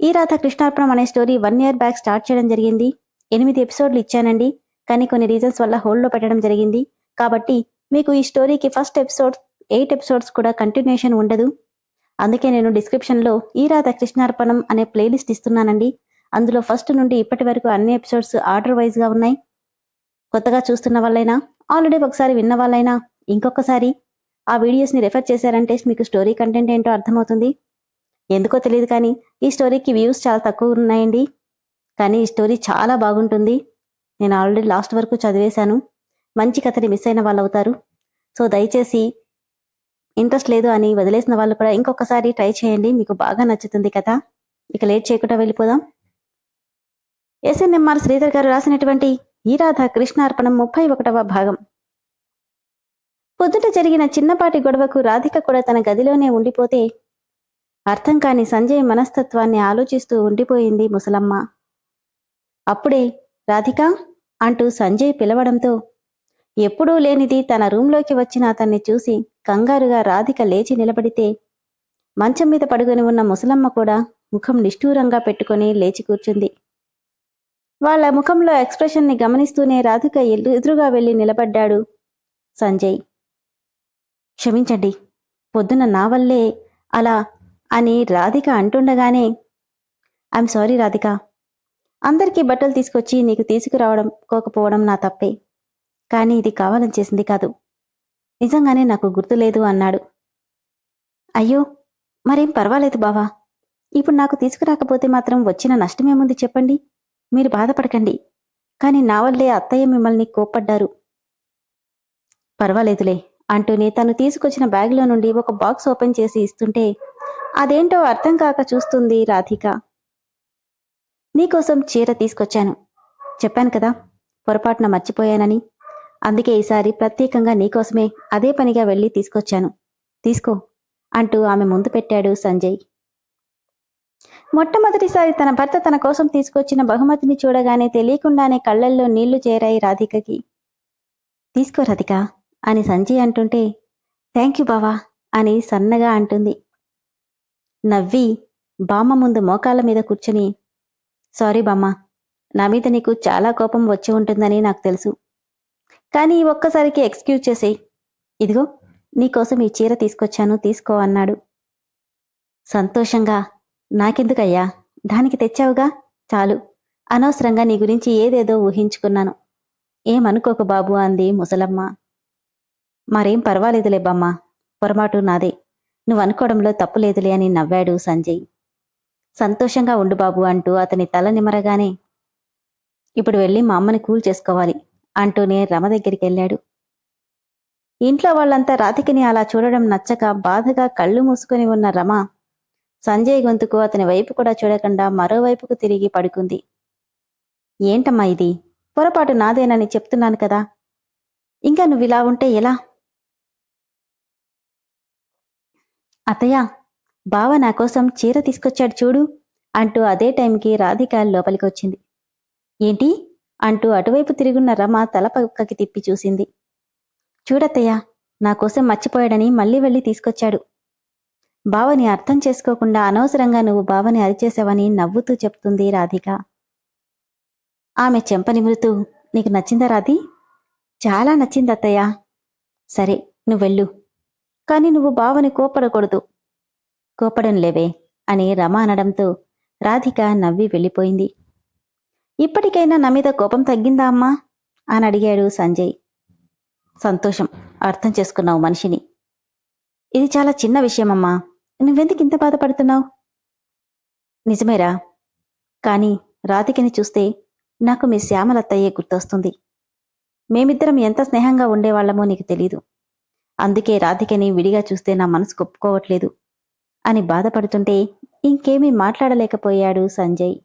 ఈ రాధ కృష్ణార్పణం అనే story one year back start చేయడం జరిగింది. ఎనిమిది ఎపిసోడ్లు ఇచ్చానండి. కానీ కొన్ని రీజన్స్ వల్ల హోల్డ్లో పెట్టడం జరిగింది. కాబట్టి మీకు ఈ స్టోరీకి ఫస్ట్ ఎపిసోడ్ ఎయిట్ ఎపిసోడ్స్ కూడా కంటిన్యూషన్ ఉండదు. అందుకే నేను డిస్క్రిప్షన్లో ఈ రాధ కృష్ణార్పణం అనే ప్లేలిస్ట్ ఇస్తున్నానండి. అందులో ఫస్ట్ నుండి ఇప్పటి వరకు అన్ని ఎపిసోడ్స్ ఆర్డర్ వైజ్గా ఉన్నాయి. కొత్తగా చూస్తున్న వాళ్ళైనా ఆల్రెడీ ఒకసారి విన్న వాళ్ళైనా ఇంకొకసారి ఆ వీడియోస్ని రెఫర్ చేశారంటే మీకు స్టోరీ కంటెంట్ ఏంటో అర్థమవుతుంది. ఎందుకో తెలియదు కానీ ఈ స్టోరీకి వ్యూస్ చాలా తక్కువ ఉన్నాయండి. కానీ ఈ స్టోరీ చాలా బాగుంటుంది. నేను ఆల్రెడీ లాస్ట్ వరకు చదివేశాను. మంచి కథని మిస్ అయిన వాళ్ళు అవుతారు. సో దయచేసి ఇంట్రెస్ట్ లేదు అని వదిలేసిన వాళ్ళు కూడా ఇంకొకసారి ట్రై చేయండి. మీకు బాగా నచ్చుతుంది కదా ఇక లేట్ చేయకుండా వెళ్ళిపోదాం. ఎస్ఎన్ఎంఆర్ శ్రీధర్ గారు రాసినటువంటి ఈ రాధ కృష్ణార్పణం ముప్పై ఒకటవ భాగం. పొద్దుట జరిగిన చిన్నపాటి గొడవకు రాధిక కూడా తన గదిలోనే ఉండిపోతే అర్థం కాని సంజయ్ మనస్తత్వాన్ని ఆలోచిస్తూ ఉండిపోయింది ముసలమ్మ. అప్పుడే రాధిక అంటూ సంజయ్ పిలవడంతో ఎప్పుడూ లేనిది తన రూంలోకి వచ్చిన అతన్ని చూసి కంగారుగా రాధిక లేచి నిలబడితే మంచం మీద పడుకుని ఉన్న ముసలమ్మ కూడా ముఖం నిష్ఠూరంగా పెట్టుకొని లేచి కూర్చుంది. వాళ్ళ ముఖంలో ఎక్స్ప్రెషన్ని గమనిస్తూనే రాధిక ఎల్లు- ఎదురుగా వెళ్ళి నిలబడ్డాడు సంజయ్. క్షమించండి పొద్దున నా వల్లే అలా అని రాధిక అంటుండగానే ఐఎమ్ సారీ రాధిక. అందరికీ బట్టలు తీసుకొచ్చి నీకు తీసుకురావడం కోకపోవడం నా తప్పే. కానీ ఇది కావాలని చేసింది కాదు. నిజంగానే నాకు గుర్తులేదు అన్నాడు. అయ్యో మరేం పర్వాలేదు బావా. ఇప్పుడు నాకు తీసుకురాకపోతే మాత్రం వచ్చిన నష్టమేముంది చెప్పండి. మీరు బాధపడకండి. కానీ నా వల్లే అత్తయ్య మిమ్మల్ని కోప్పడ్డారు. పర్వాలేదులే అంటూనే తను తీసుకొచ్చిన బ్యాగ్లో నుండి ఒక బాక్స్ ఓపెన్ చేసి ఇస్తుంటే అదేంటో అర్థం కాక చూస్తుంది రాధిక. నీకోసం చీర తీసుకొచ్చాను. చెప్పాను కదా పొరపాటున మర్చిపోయానని. అందుకే ఈసారి ప్రత్యేకంగా నీకోసమే అదే పనిగా వెళ్ళి తీసుకొచ్చాను. తీసుకో అంటూ ఆమె ముందు పెట్టాడు సంజయ్. మొట్టమొదటిసారి తన భర్త తన కోసం తీసుకొచ్చిన బహుమతిని చూడగానే తెలియకుండానే కళ్ళల్లో నీళ్ళు చేరాయి రాధికకి. తీసుకో రాధిక అని సంజయ్ అంటుంటే థ్యాంక్ యూ బావా అని సన్నగా అంటుంది. నవ్వి బామ్మ ముందు మోకాళ్ళ మీద కూర్చుని సారీ బామ్మ నా మీద నీకు చాలా కోపం వచ్చి ఉంటుందని నాకు తెలుసు. కానీ ఒక్కసారికి ఎక్స్క్యూజ్ చేసేయ్. ఇదిగో నీకోసం ఈ చీర తీసుకొచ్చాను తీసుకో అన్నాడు. సంతోషంగా నాకెందుకయ్యా దానికి తెచ్చావుగా? చాలు అనవసరంగా నీ గురించి ఏదేదో ఊహించుకున్నాను. ఏమనుకోక బాబు అంది ముసలమ్మ. మరేం పర్వాలేదులే బామ్మ పొరపాటు నాదే. నువ్వు అనుకోవడంలో తప్పులేదులే అని నవ్వాడు సంజయ్. సంతోషంగా ఉండు బాబు అంటూ అతని తల నిమరగానే ఇప్పుడు వెళ్ళి మా అమ్మని కూల్ చేసుకోవాలి అంటూనే రమ దగ్గరికి వెళ్ళాడు. ఇంట్లో వాళ్ళంతా రాతికిని అలా చూడడం నచ్చక బాధగా కళ్ళు మూసుకొని ఉన్న రమ సంజయ్ గొంతుకు అతని వైపు కూడా చూడకుండా మరోవైపుకు తిరిగి పడుకుంది. ఏంటమ్మా ఇది? పొరపాటు నాదేనని చెప్తున్నాను కదా. ఇంకా నువ్వు ఇలా ఉంటే ఎలా? అత్తయ్య బావ నా కోసం చీర తీసుకొచ్చాడు చూడు అంటూ అదే టైంకి రాధిక లోపలికొచ్చింది. ఏంటి? అంటూ అటువైపు తిరుగున్న రమ తల పక్కకి తిప్పి చూసింది. చూడత్తయ్య నా కోసం మర్చిపోయాడని మళ్ళీ వెళ్ళి తీసుకొచ్చాడు. బావని అర్థం చేసుకోకుండా అనవసరంగా నువ్వు బావని అరిచేసావని నవ్వుతూ చెప్తుంది రాధిక. ఆమె చెంప నిమురుతూ నీకు నచ్చిందా రాధి? చాలా నచ్చింది అత్తయ్య సరే నువ్వెళ్ళు. కానీ నువ్వు బావని కోపడకూడదు కోపడం లేవే అని రమ అనడంతో రాధిక నవ్వి వెళ్ళిపోయింది. ఇప్పటికైనా నా మీద కోపం తగ్గిందా అమ్మా? అని అడిగాడు సంజయ్. సంతోషం అర్థం చేసుకున్నావు మనిషిని. ఇది చాలా చిన్న విషయమమ్మా. నువ్వెందుకు ఇంత బాధపడుతున్నావు? నిజమేరా. కానీ రాధికని చూస్తే నాకు మీ శ్యామలత్తయ్యే గుర్తొస్తుంది. మేమిద్దరం ఎంత స్నేహంగా ఉండేవాళ్ళమో నీకు తెలీదు. అందుకే రాధికని విడిగా చూస్తే నా మనసు ఒప్పుకోవట్లేదు అని బాధపడుతుంటే ఇంకేమీ మాట్లాడలేకపోయాడు సంజయ్.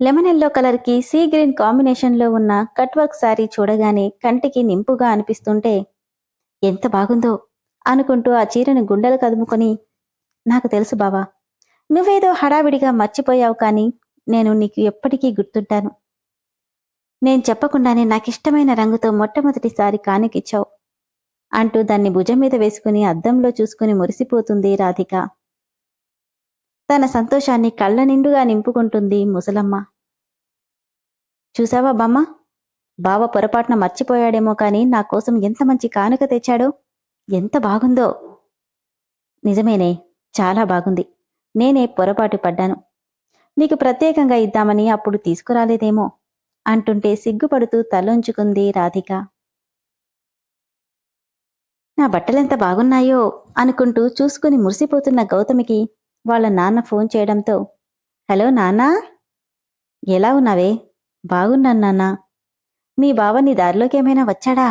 లెమన్ ఎల్లో కలర్కి సీ గ్రీన్ కాంబినేషన్లో ఉన్న కట్వర్క్ శారీ చూడగానే కంటికి నింపుగా అనిపిస్తుంటే ఎంత బాగుందో అనుకుంటూ ఆ చీరను గుండెలు కదుముకొని నాకు తెలుసు బావా నువ్వేదో హడావిడిగా మర్చిపోయావు కానీ నేను నీకు ఎప్పటికీ గుర్తుంటాను. నేను చెప్పకుండానే నాకిష్టమైన రంగుతో మొట్టమొదటిసారి కానుకిచ్చావు. అంటూ దాన్ని భుజం మీద వేసుకుని అద్దంలో చూసుకుని మురిసిపోతుంది రాధిక. తన సంతోషాన్ని కళ్ళ నిండుగా నింపుకుంటుంది ముసలమ్మ. చూసావా బామ్మ? బావ పొరపాటున మర్చిపోయాడేమో కాని నా కోసం ఎంత మంచి కానుక తెచ్చాడో? ఎంత బాగుందో? నిజమేనే చాలా బాగుంది. నేనే పొరపాటు పడ్డాను. నీకు ప్రత్యేకంగా ఇద్దామని అప్పుడు తీసుకురాలేదేమో? అంటుంటే సిగ్గుపడుతూ తలొంచుకుంది రాధిక. నా బట్టలెంత బాగున్నాయో అనుకుంటూ చూసుకుని మురిసిపోతున్న గౌతమికి వాళ్ళ నాన్న ఫోన్ చేయడంతో హలో నాన్నా ఎలా ఉన్నావే? బాగున్నాను నాన్నా. మీ బావ నీ దారిలోకి ఏమైనా వచ్చాడా?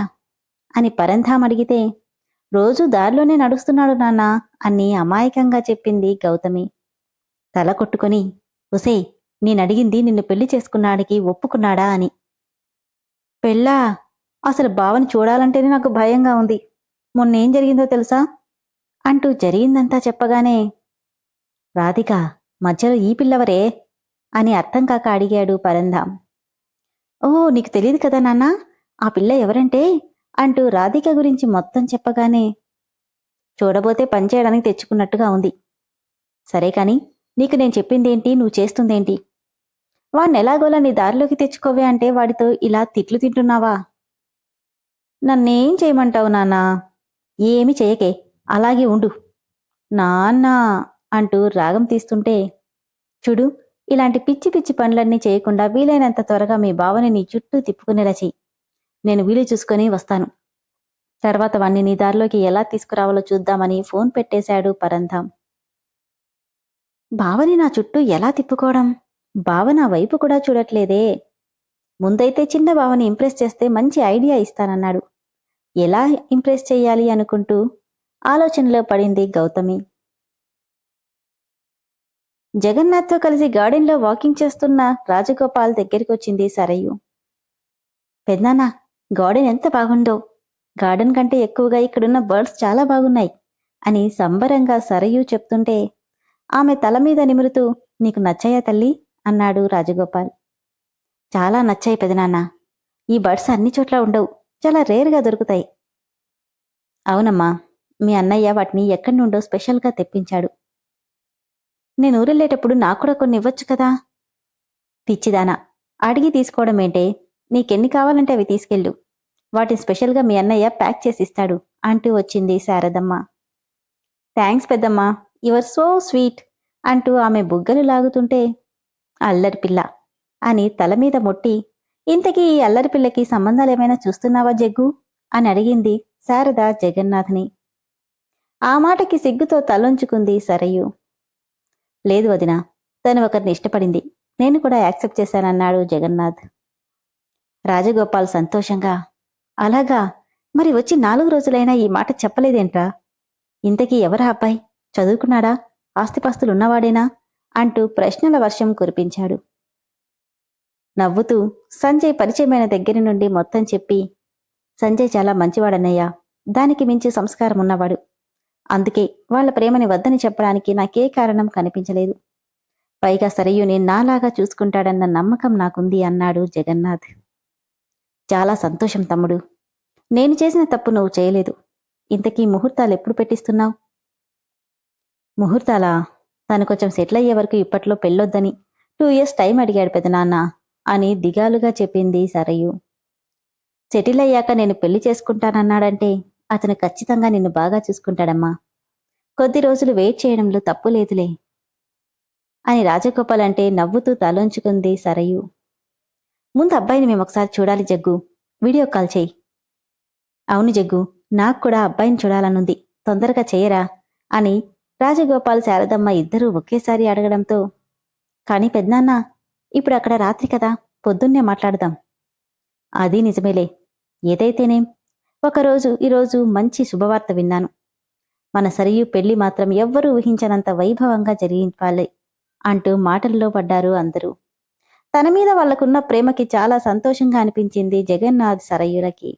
అని పరంధాం అడిగితే రోజు దారిలోనే నడుస్తున్నాడు నాన్నా అని అమాయకంగా చెప్పింది గౌతమి. తల కొట్టుకొని ఉసే నేనడిగింది నిన్ను పెళ్ళి చేసుకున్నాడికి ఒప్పుకున్నాడా అని. పెళ్ళా? అసలు బావని చూడాలంటేనే నాకు భయంగా ఉంది. మొన్నేం జరిగిందో తెలుసా? అంటూ జరిగిందంతా చెప్పగానే రాధిక మధ్యలో ఈ పిల్లవరే అని అర్థం కాక అడిగాడు పరంధాం ఓ నీకు తెలియదు కదా నాన్న ఆ పిల్ల ఎవరంటే? అంటూ రాధిక గురించి మొత్తం చెప్పగానే చూడబోతే పనిచేయడానికి తెచ్చుకున్నట్టుగా ఉంది. సరే కాని నీకు నేను చెప్పిందేంటి నువ్వు చేస్తుందేంటి? వాణ్ణి ఎలాగోలా నీ దారిలోకి తెచ్చుకోవే అంటే వాడితో ఇలా తిట్లు తింటున్నావా? నన్నేం చేయమంటావు నాన్నా? ఏమి చేయకే. అలాగే ఉండు. నాన్న అంటూ రాగం తీస్తుంటే చూడు ఇలాంటి పిచ్చి పిచ్చి పనులన్నీ చేయకుండా వీలైనంత త్వరగా మీ బావని నీ చుట్టూ తిప్పుకునేలా చెయ్యి. నేను వీలు చూసుకొని వస్తాను. తర్వాత వాణ్ణి నీ దారిలోకి ఎలా తీసుకురావాలో చూద్దామని ఫోన్ పెట్టేశాడు పరంధాం బావని నా చుట్టూ ఎలా తిప్పుకోవడం? బావ నా వైపు కూడా చూడట్లేదే. ముందైతే చిన్న బావని ఇంప్రెస్ చేస్తే మంచి ఐడియా ఇస్తానన్నాడు. ఎలా ఇంప్రెస్ చేయాలి అనుకుంటూ ఆలోచనలో పడింది గౌతమి. జగన్నాథ్తో కలిసి గార్డెన్లో వాకింగ్ చేస్తున్న రాజగోపాల్ దగ్గరికి వచ్చింది సరయు. పెద్దనాన్న గార్డెన్ ఎంత బాగుందో. గార్డెన్ కంటే ఎక్కువగా ఇక్కడున్న బర్డ్స్ చాలా బాగున్నాయి అని సంబరంగా సరయు చెప్తుంటే ఆమె తల మీద నిమురుతూ నీకు నచ్చాయా తల్లి? అన్నాడు రాజగోపాల్. చాలా నచ్చాయి పెదనాన్న ఈ బర్డ్స్ అన్ని చోట్ల ఉండవు. చాలా రేర్గా దొరుకుతాయి. అవునమ్మా మీ అన్నయ్య వాటిని ఎక్కడి నుండో స్పెషల్గా తెప్పించాడు. నేను ఊరెళ్ళేటప్పుడు నాకు కూడా కొన్ని ఇవ్వచ్చు కదా? పిచ్చిదానా అడిగి తీసుకోవడం ఏంటే? నీకెన్ని కావాలంటే అవి తీసుకెళ్ళు. వాటిని స్పెషల్గా మీ అన్నయ్య ప్యాక్ చేసి ఇస్తాడు అంటూ వచ్చింది శారదమ్మ. థ్యాంక్స్ పెద్దమ్మ యువర్ సో స్వీట్ అంటూ ఆమె బుగ్గలు లాగుతుంటే అల్లరిపిల్ల అని తల మీద మొట్టి ఇంతకీ ఈ అల్లరిపిల్లకి సంబంధాలేమైనా చూస్తున్నావా జగ్గు? అని అడిగింది శారద జగన్నాథ్ని. ఆ మాటకి సిగ్గుతో తలొంచుకుంది సరయు. లేదు వదిన తను ఒకరిని ఇష్టపడింది. నేను కూడా యాక్సెప్ట్ చేశానన్నాడు జగన్నాథ్. రాజగోపాల్ సంతోషంగా అలాగా? మరి వచ్చి నాలుగు రోజులైనా ఈ మాట చెప్పలేదేంట్రా? ఇంతకీ ఎవరా అబ్బాయి? చదువుకున్నాడా? ఆస్తిపాస్తులున్నవాడేనా? అంటూ ప్రశ్నల వర్షం కురిపించాడు. నవ్వుతూ సంజయ్ పరిచయమైన దగ్గర నుండి మొత్తం చెప్పి సంజయ్ చాలా మంచివాడన్నయ్యా దానికి మించి సంస్కారం ఉన్నవాడు. అందుకే వాళ్ళ ప్రేమని వద్దని చెప్పడానికి నాకే కారణం కనిపించలేదు. పైగా సరయుని నాలాగా చూసుకుంటాడన్న నమ్మకం నాకుంది అన్నాడు జగన్నాథ్. చాలా సంతోషం తమ్ముడు. నేను చేసిన తప్పు నువ్వు చేయలేదు. ఇంతకీ ముహూర్తాలు ఎప్పుడు పెట్టిస్తున్నావు? ముహూర్తాలా? తను కొంచెం సెటిల్ అయ్యే వరకు ఇప్పట్లో పెళ్ళొద్దని. టూ ఇయర్స్ టైం అడిగాడు పెదనాన్న అని దిగాలుగా చెప్పింది సరయు. సెటిల్ అయ్యాక నేను పెళ్ళి చేసుకుంటానన్నాడంటే అతను ఖచ్చితంగా నిన్ను బాగా చూసుకుంటాడమ్మా. కొద్ది రోజులు వెయిట్ చేయడంలో తప్పు లేదులే అని రాజగోపాల్ అంటే నవ్వుతూ తలోంచుకుంది సరయు. ముందు అబ్బాయిని మేము ఒకసారి చూడాలి జగ్గు. వీడియో కాల్ చేయి. అవును జగ్గు. నాకు కూడా అబ్బాయిని చూడాలనుంది. తొందరగా చేయరా అని రాజగోపాల్ శారదమ్మ ఇద్దరూ ఒకేసారి అడగడంతో కాని పెద్దనాన్న ఇప్పుడు అక్కడ రాత్రి కదా పొద్దున్నే మాట్లాడదాం. అది నిజమేలే. ఏదైతేనేం. ఒకరోజు ఈరోజు మంచి శుభవార్త విన్నాను. మన సరియు పెళ్ళి మాత్రం ఎవ్వరూ ఊహించనంత వైభవంగా జరిగించాలి అంటూ మాటల్లో పడ్డారు అందరూ. తన మీద వాళ్ళకున్న ప్రేమకి చాలా సంతోషంగా అనిపించింది జగన్నాథ్ సరయులకి.